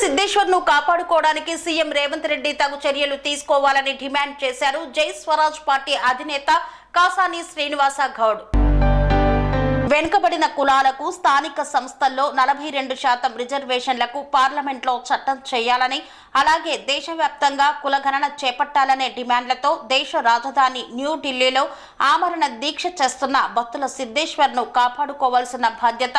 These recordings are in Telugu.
సిద్దేశ్వర్ను కాపాడుకోవడానికి సీఎం రేవంత్ రెడ్డి తగు చర్యలు తీసుకోవాలని డిమాండ్ చేశారు జై స్వరాజ్ పార్టీ అధినేత కాసాని శ్రీనివాస గౌడ్. వెనుకబడిన కులాలకు స్థానిక సంస్థల్లో నలభై రెండు శాతం రిజర్వేషన్లకు పార్లమెంట్లో చట్టం చేయాలని అలాగే దేశవ్యాప్తంగా కులగణన చేపట్టాలనే డిమాండ్లతో దేశ రాజధాని న్యూఢిల్లీలో ఆమరణ దీక్ష చేస్తున్న భక్తుల సిద్ధేశ్వర్ను కాపాడుకోవాల్సిన బాధ్యత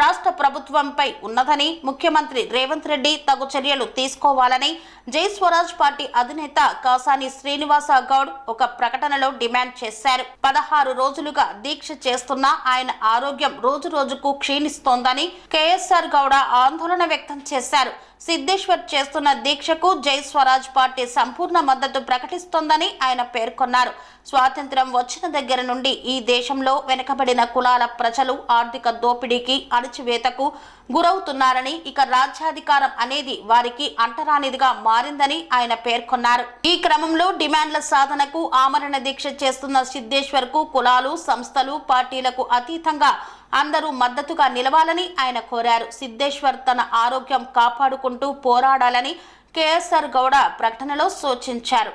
రాష్ట్ర ప్రభుత్వంపై ఉన్నదని ముఖ్యమంత్రి రేవంత్ రెడ్డి తగు చర్యలు తీసుకోవాలని జై స్వరాజ్ పార్టీ అధినేత కాసాని శ్రీనివాస గౌడ్ ఒక ప్రకటనలో డిమాండ్ చేశారు. పదహారు రోజులుగా దీక్ష చేస్తున్న ఆయన ఆరోగ్యం రోజు రోజుకు క్షీణిస్తోందని కేఎస్ఆర్ గౌడ ఆందోళన వ్యక్తం చేశారు. సిద్ధేశ్వర్ చేస్తున్న దీక్షకు జై స్వరాజ్ పార్టీ సంపూర్ణ మద్దతు ప్రకటిస్తోందని ఆయన పేర్కొన్నారు. స్వాతంత్ర్యం వచ్చిన దగ్గర నుండి ఈ దేశంలో వెనుకబడిన కులాల ప్రజలు ఆర్థిక దోపిడీకి అణచివేతకు గురవుతున్నారని ఇక రాజ్యాధికారం అనేది వారికి అంటరానిదిగా మారిందని ఆయన పేర్కొన్నారు. ఈ క్రమంలో డిమాండ్ల సాధనకు ఆమరణ దీక్ష చేస్తున్న సిద్ధేశ్వర్కు కులాలు సంస్థలు పార్టీలకు అతీతంగా అందరూ మద్దతుగా నిలవాలని ఆయన కోరారు. సిద్ధేశ్వర్ తన ఆరోగ్యం కాపాడుకుంటూ పోరాడాలని కేఎస్ఆర్ గౌడ ప్రకటనలో సూచించారు.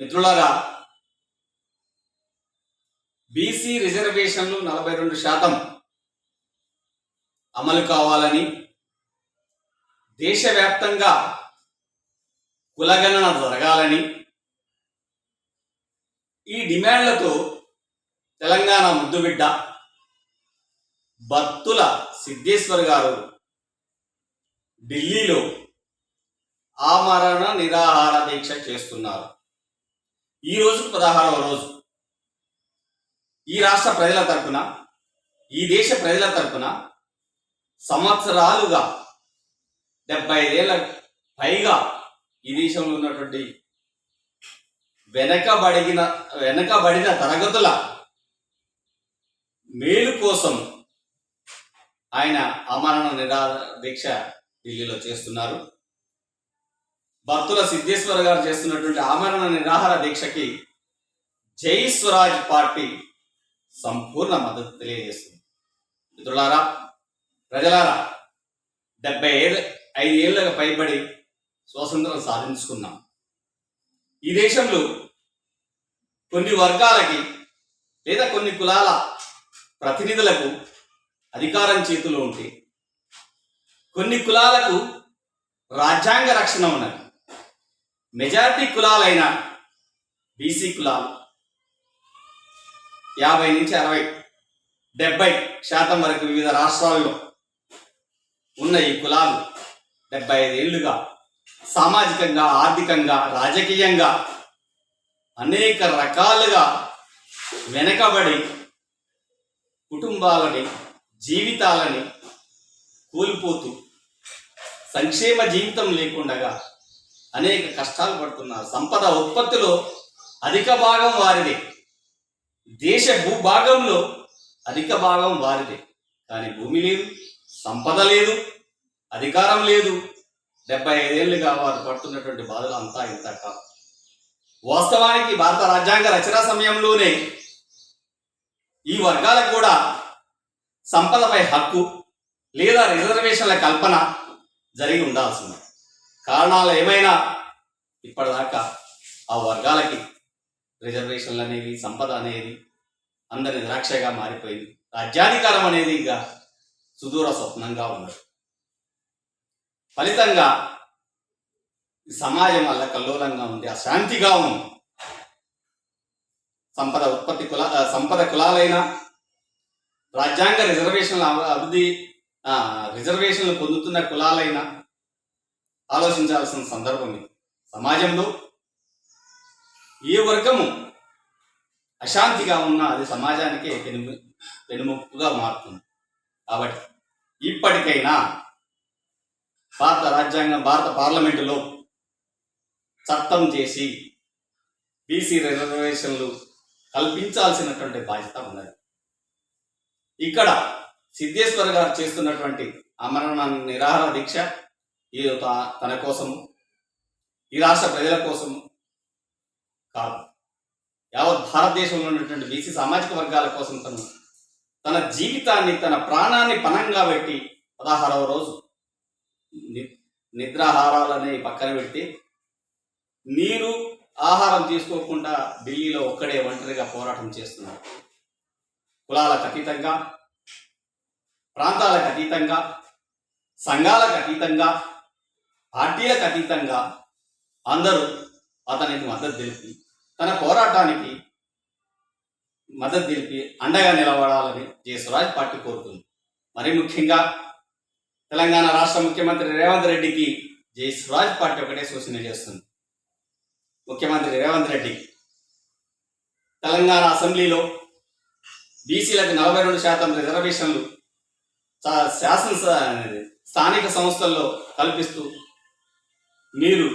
మిత్రులారా బీసీ రిజర్వేషన్లు నలభై రెండు శాతం అమలు కావాలని దేశవ్యాప్తంగా కులగణన జరగాలని ఈ డిమాండ్లతో తెలంగాణ ముద్దుబిడ్డ భక్తుల సిద్ధేశ్వర్ గారు ఢిల్లీలో ఆమరణ నిరాహార దీక్ష చేస్తున్నారు. ఈ రోజు పదహారవ రోజు. ఈ రాష్ట్ర ప్రజల తరపున ఈ దేశ ప్రజల తరపున సంవత్సరాలుగా డెబ్బై ఐదేళ్ళ పైగా ఈ దేశంలో ఉన్నటువంటి వెనకబడిన వెనకబడిన తరగతుల మేలు కోసం ఆయన అమరణ నిరాహార దీక్ష ఢిల్లీలో చేస్తున్నారు. భక్తుల సిద్ధేశ్వర గారు చేస్తున్నటువంటి ఆమరణ నిరాహార దీక్షకి జై స్వరాజ్ పార్టీ సంపూర్ణ మద్దతు తెలియజేస్తుంది. మిత్రులారా ప్రజలారా డెబ్బై ఏళ్ళ ఐదు ఏళ్ళకు పైబడి స్వాతంత్రం సాధించుకున్నాం. ఈ దేశంలో కొన్ని వర్గాలకి లేదా కొన్ని కులాల ప్రతినిధులకు అధికారం చేతిలో ఉంటే కొన్ని కులాలకు రాజ్యాంగ రక్షణ ఉన్నది. మెజారిటీ కులాలైన బీసీ కులాలు యాభై నుంచి అరవై డెబ్బై శాతం వరకు వివిధ రాష్ట్రాల్లో ఉన్న ఈ కులాలు డెబ్బై ఐదేళ్ళుగా సామాజికంగా ఆర్థికంగా రాజకీయంగా అనేక రకాలుగా వెనకబడి కుటుంబాలని జీవితాలని కోల్పోతూ సంక్షేమ జీవితం లేకుండగా అనేక కష్టాలు పడుతున్నారు. సంపద ఉత్పత్తిలో అధిక భాగం వారిదే. దేశ భూభాగంలో అధిక భాగం వారిదే. కానీ భూమి లేదు సంపద లేదు అధికారం లేదు. డెబ్బై ఐదేళ్ళుగా వారు పడుతున్నటువంటి బాధలు అంతా ఇంత కాదు. వాస్తవానికి భారత రాజ్యాంగ రచన సమయంలోనే ఈ వర్గాలకు కూడా సంపదపై హక్కు లేదా రిజర్వేషన్ల కల్పన జరిగి ఉండాల్సింది కారణాలు ఏమైనా ఇప్పటిదాకా ఆ వర్గాలకి రిజర్వేషన్లు అనేవి సంపద అనేది అందరి నిరాక్షగా మారిపోయింది. రాజ్యాధికారం అనేది ఇక సుదూర స్వప్నంగా ఉన్నది. ఫలితంగా సమాజం వల్ల కల్లోలంగా ఉంది అశాంతిగా ఉంది. సంపద ఉత్పత్తి కుల సంపద కులాలైన రాజ్యాంగ రిజర్వేషన్ల అభివృద్ధి రిజర్వేషన్లు పొందుతున్న కులాలైన ఆలోచించాల్సిన సందర్భం ఇది. సమాజంలో ఏ వర్గము అశాంతిగా ఉన్నా అది సమాజానికే పెనుము పెనుముప్పుగా మారుతుంది. కాబట్టి ఇప్పటికైనా భారత రాజ్యాంగం భారత పార్లమెంటులో చట్టం చేసి బీసీ రిజర్వేషన్లు కల్పించాల్సినటువంటి బాధ్యత ఉన్నది. ఇక్కడ సిద్ధేశ్వర్ గారు చేస్తున్నటువంటి అమరణ నిరాహార దీక్ష ఈ తన కోసం ఈ రాష్ట్ర ప్రజల కోసం కాదు. యావత్ భారతదేశంలో ఉన్నటువంటి బీసీ సామాజిక వర్గాల కోసం తను తన జీవితాన్ని తన ప్రాణాన్ని పణంగా పెట్టి పదహారవ రోజు ని- నిద్రాహారాలనే పక్కన పెట్టి నీరు ఆహారం తీసుకోకుండా ఢిల్లీలో ఒక్కడే ఒంటరిగా పోరాటం చేస్తున్నారు. కులాలకు అతీతంగా ప్రాంతాలకు అతీతంగా సంఘాలకు అతీతంగా పార్టీలకు అతీతంగా అందరూ అతనికి మద్దతు తెలిపి తన పోరాటానికి మద్దతు తెలిపి అండగా నిలబడాలని జే పార్టీ కోరుతుంది. మరి ముఖ్యంగా తెలంగాణ రాష్ట్ర ముఖ్యమంత్రి రేవంత్ రెడ్డికి జై పార్టీ ఒకటే సూచన చేస్తుంది. ముఖ్యమంత్రి రేవంత్ రెడ్డి తెలంగాణ అసెంబ్లీలో బీసీలకు నలభై రెండు శాతం రిజర్వేషన్లు శాసన స- స్థానిక సంస్థల్లో కల్పిస్తూ మీరు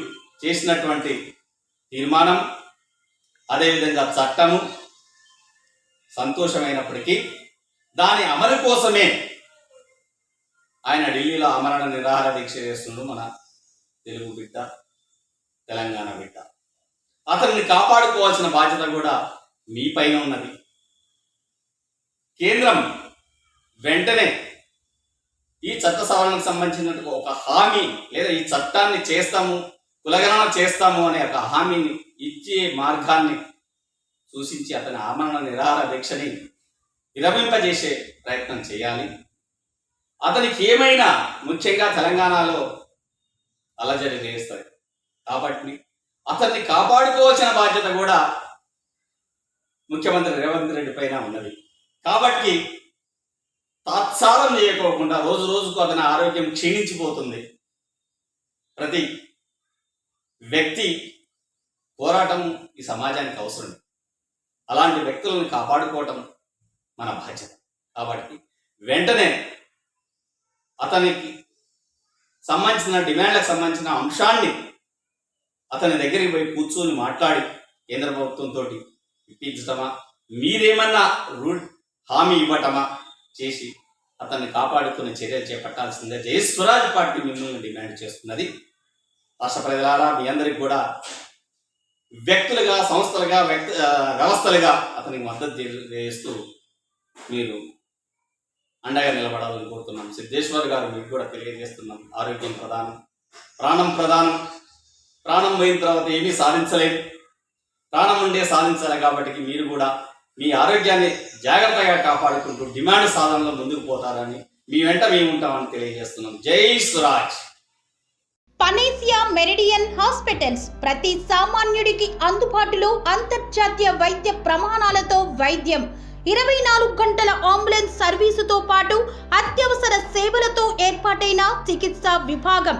చేసినటువంటి తీర్మానం అదేవిధంగా చట్టము సంతోషమైనప్పటికీ దాని అమలు కోసమే ఆయన ఢిల్లీలో అమరణ నిరాహార దీక్ష చేస్తుండు మన తెలుగు బిడ్డ తెలంగాణ బిడ్డ. అతన్ని కాపాడుకోవాల్సిన బాధ్యత కూడా మీ పైన ఉన్నది. కేంద్రం వెంటనే ఈ చట్ట సవరణకు సంబంధించిన ఒక హామీ లేదా ఈ చట్టాన్ని చేస్తాము కులగణన చేస్తాము అనే ఒక హామీని ఇచ్చే మార్గాన్ని సూచించి అతని ఆమరణ నిరాహార దీక్షని విరమింపజేసే ప్రయత్నం చేయాలి. అతనికి ఏమైనా ముఖ్యంగా తెలంగాణలో అలజడి చేస్తాయి కాబట్టి అతన్ని కాపాడుకోవాల్సిన బాధ్యత కూడా ముఖ్యమంత్రి రేవంత్ రెడ్డి పైన ఉన్నది. కాబట్టి తాత్సారం చేయకోకుండా రోజు రోజుకు అతని ఆరోగ్యం క్షీణించిపోతుంది. ప్రతి వ్యక్తి పోరాటం ఈ సమాజానికి అవసరం. అలాంటి వ్యక్తులను కాపాడుకోవటం మన బాధ్యత. కాబట్టి వెంటనే అతనికి సంబంధించిన డిమాండ్లకు సంబంధించిన అంశాన్ని అతని దగ్గరికి పోయి కూర్చొని మాట్లాడి కేంద్ర ప్రభుత్వంతో ఇప్పించటమా? మీరేమన్నా రూల్ హామీ ఇవ్వటమా? చేసి అతన్ని కాపాడుకునే చర్యలు చేపట్టాల్సిందే. జై స్వరాజ్ పార్టీ మిమ్మల్ని డిమాండ్ చేస్తున్నది. రాష్ట్ర ప్రజలారా మీ అందరికి కూడా వ్యక్తులుగా సంస్థలుగా వ్యక్తి వ్యవస్థలుగా అతనికి మద్దతు చేస్తూ మీరు అండగా నిలబడాలని కోరుతున్నాం. సిద్ధేశ్వర్ గారు మీకు కూడా తెలియజేస్తున్నాం. ఆరోగ్యం ప్రధానం ప్రాణం ప్రధానం. ప్రాణం పోయిన తర్వాత ఏమీ సాధించలేం. ప్రాణం ఉండే సాధించాలి కాబట్టి మీరు కూడా మీ ఆరోగ్యాన్ని జాగ్రత్తగా కాపాడుకుంటూ డిమాండ్ సాధనలో ముందుకు పోతారని మీ వెంట మేము ఉంటామని తెలియజేస్తున్నాం. జై సురాజ్ పనేసియా మెరిడియన్ హాస్పిటల్స్ ప్రతి సామాన్యుడికి అందుబాటులో అంతర్జాతీయ వైద్య ప్రమాణాలతో వైద్యం. ఇరవై నాలుగు గంటల అంబులెన్స్ సర్వీసుతో పాటు అత్యవసర సేవలతో ఏర్పాటైన చికిత్సా విభాగం.